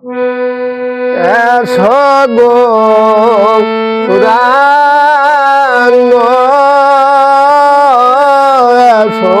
এসো গো রাঙ্গ এসো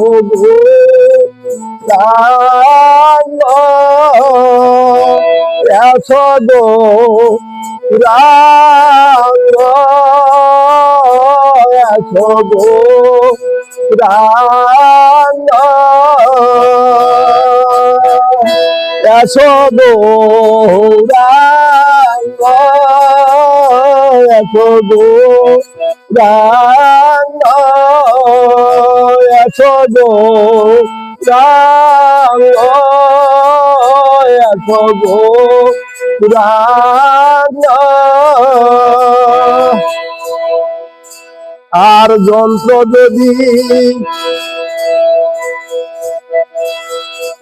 গো রাঙ্গ এসো গো রাঙ্গ সোনিতা গো রাঙ্গা এসদ রাঙ্গ আর যন্ত্র যদি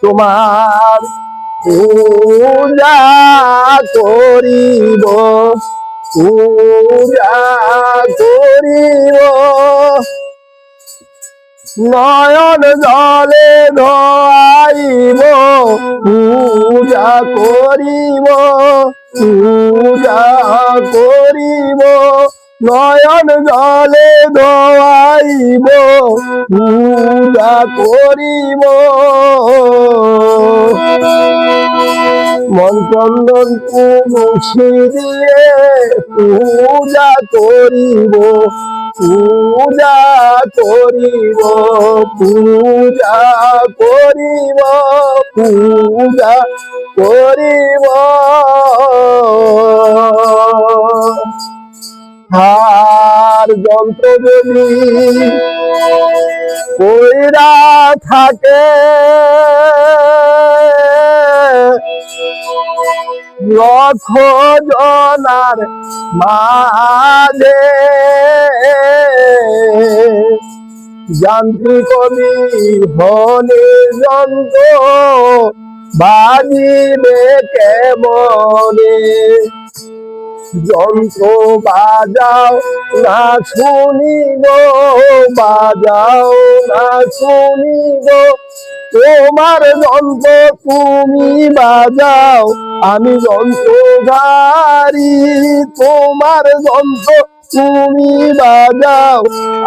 তোমার পূজা করিব পূজা করিব নয়ন জলে ধোয়াইব, পূজা করিব পূজা করিব। নয়ন জলে ধোয়াইব, পূজা করিব। মন চন্দন তুলসী দিয়ে পূজা করিব পূজা করিব পূজা করিব পূজা করিব। হার যন্ত্র যদি কইরা থাকে লক্ষ জনার মাঝে। যান্ত্রিক হনে যন্ত্র বাজিবে কেমনে? যন্ত্র বাজাও না শুনিব, বাজাও না শুনিব। তোমার যন্ত্র তুমি বাজাও, আমি যন্ত্রধারী। তোমার যন্ত্র তুমি বাজাও,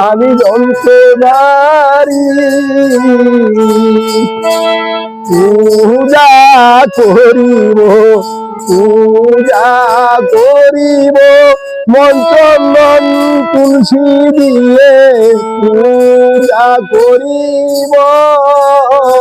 আমি যন্ত্রধারী। পূজা করিব পূজা করিব মন্ত্রণ তুলসী দিয়ে পূজা করিব। oh. oh, oh.